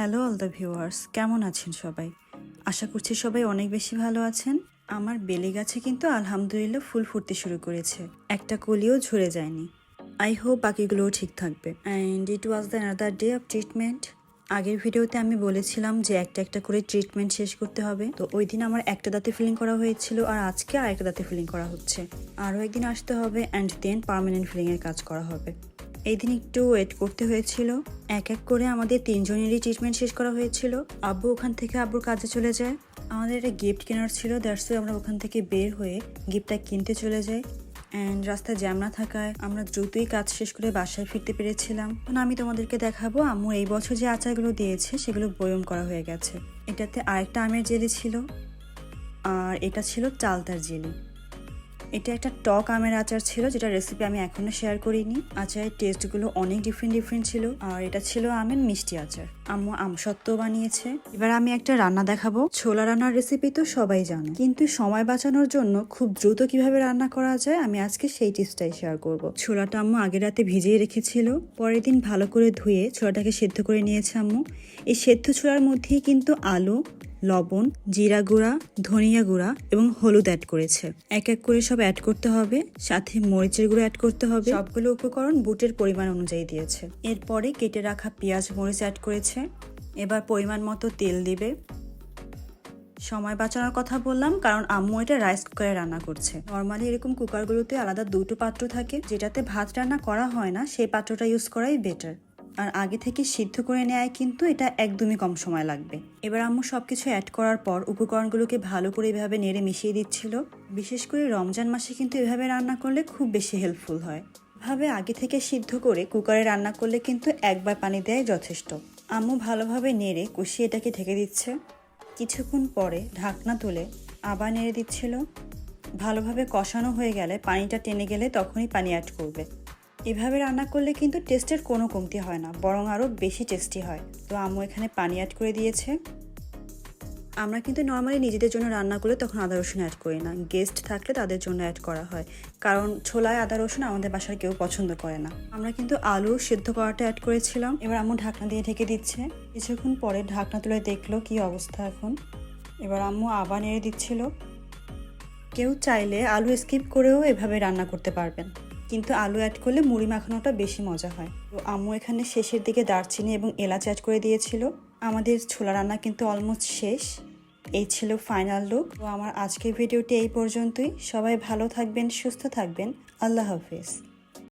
Hello all the viewers কেমন আছেন সবাই? আশা করছি সবাই অনেক বেশি ভালো আছেন। আমার বেলে গাছে কিন্তু আলহামদুলিল্লাহ ফুল ফুটতে শুরু করেছে। একটা কলিও ঝরে যায়নি। আই হোপ বাকিগুলোও ঠিক থাকবে। And it was the another day of treatment আগের ভিডিওতে আমি বলেছিলাম যে একটা একটা করে ট্রিটমেন্ট শেষ করতে হবে। তো ওই দিন আমার একটা দাঁতে ফিলিং করা হয়েছিল আর আজকে আরেকটা দাঁতে ফিলিং করা হচ্ছে। আরও একদিন আসতে হবে অ্যান্ড দেন পার্মানেন্ট ফিলিংয়ের কাজ করা হবে। এই দিন একটু ওয়েট করতে হয়েছিল। এক এক করে আমাদের তিনজনেরই ট্রিটমেন্ট শেষ করা হয়েছিল। আব্বু ওখান থেকে আব্বুর কাজে চলে যায়। আমাদের একটা গিফট কেনার ছিল দ্যাটস আমরা ওখান থেকে বের হয়ে গিফটটা কিনতে চলে যাই। অ্যান্ড রাস্তায় জ্যাম না থাকায় আমরা দ্রুতই কাজ শেষ করে বাসায় ফিরতে পেরেছিলাম। এখন আমি তোমাদেরকে দেখাবো, আম্মু এই বছর যে আচারগুলো দিয়েছে, সেগুলো বয়ম করা হয়ে গেছে। এটাতে আরেকটা আমের জেলি ছিল। আর এটা ছিল চালতার জেলি। এটা একটা টক আমের আচার ছিল, যেটা রেসিপি আমি এখনও শেয়ার করিনি। আচারের টেস্টগুলো অনেক ডিফারেন্ট ডিফারেন্ট ছিল। আর এটা ছিল আমের মিষ্টি আচার। আম্মু আমসত্ত্ব বানিয়েছে। এবার আমি একটা রান্না দেখাবো। ছোলা রান্নার রেসিপি তো সবাই জানো। কিন্তু সময় বাঁচানোর জন্য খুব দ্রুত কীভাবে রান্না করা যায়, আমি আজকে সেই টিপসটাই শেয়ার করব। ছোলাটা আম্মু আগের রাতে ভিজিয়ে রেখেছিল। পরের দিন ভালো করে ধুয়ে ছোলাটাকে সেদ্ধ করে নিয়েছে আম্মু। এই সেদ্ধ ছোলার মধ্যেই কিন্তু আলু লবণ, জিরা গুঁড়া, ধনিয়া গুঁড়া এবং হলুদ অ্যাড করেছে। এক এক করে সব অ্যাড করতে হবে, সাথে মরিচের গুঁড়ো অ্যাড করতে হবে। সবগুলো উপকরণ বুটের পরিমাণ অনুযায়ী দিয়েছে। এরপরে কেটে রাখা পেঁয়াজ, মরিচ অ্যাড করেছে। এবার পরিমাণ মতো তেল দিবে। সময় বাঁচানোর কথা বললাম, কারণ আম্মু এটা রাইস কুকারে রান্না করছে। নর্মালি এরকম কুকারগুলোতে আলাদা দুটো পাত্র থাকে, যেটাতে ভাত রান্না করা হয় না, সেই পাত্রটা ইউজ করাই বেটার আর আগে থেকে সিদ্ধ করে নেয় কিন্তু এটা একদমই কম সময় লাগবে। এবার আম্মু সব কিছু অ্যাড করার পর উপকরণগুলোকে ভালো করে এভাবে নেড়ে মিশিয়ে দিচ্ছিল। বিশেষ করে রমজান মাসে কিন্তু এভাবে রান্না করলে খুব বেশি হেল্পফুল হয়। ভাবে আগে থেকে সিদ্ধ করে কুকারে রান্না করলে কিন্তু একবার পানি দেয় যথেষ্ট। আম্মু ভালোভাবে নেড়ে কষিয়ে এটাকে ঢেকে দিচ্ছে। কিছুক্ষণ পরে ঢাকনা তুলে আবার নেড়ে দিচ্ছিল। ভালোভাবে কষানো হয়ে গেলে পানিটা টেনে গেলে তখনই পানি অ্যাড করবে। এভাবে রান্না করলে কিন্তু টেস্টের কোনো কমতি হয় না, বরং আরও বেশি টেস্টি হয়। তো আম্মু এখানে পানি অ্যাড করে দিয়েছে। আমরা কিন্তু নর্মালি নিজেদের জন্য রান্না করলে তখন আদা রসুন অ্যাড করি না। গেস্ট থাকলে তাদের জন্য অ্যাড করা হয়। কারণ ছোলায় আদা রসুন আমাদের বাসার কেউ পছন্দ করে না। আমরা কিন্তু আলু সিদ্ধ করাটা অ্যাড করেছিলাম। এবার আম্মু ঢাকনা দিয়ে ঢেকে দিচ্ছে। কিছুক্ষণ পরে ঢাকনা তুলে দেখল কি অবস্থা এখন। এবার আম্মু আবার নেড়ে দিচ্ছিল। কেউ চাইলে আলু স্কিপ করেও এভাবে রান্না করতে পারবেন। কিন্তু আলু অ্যাড করলে মুড়ি মাখানোটা বেশি মজা হয়। তো আম্মু এখানে শেষের দিকে দারচিনি এবং এলাচ অ্যাড করে দিয়েছিল। আমাদের ছোলা রান্না কিন্তু অলমোস্ট শেষ। এই ছিল ফাইনাল লুক তো আমার আজকের ভিডিওটি এই পর্যন্তই। সবাই ভালো থাকবেন, সুস্থ থাকবেন। আল্লাহ হাফিজ।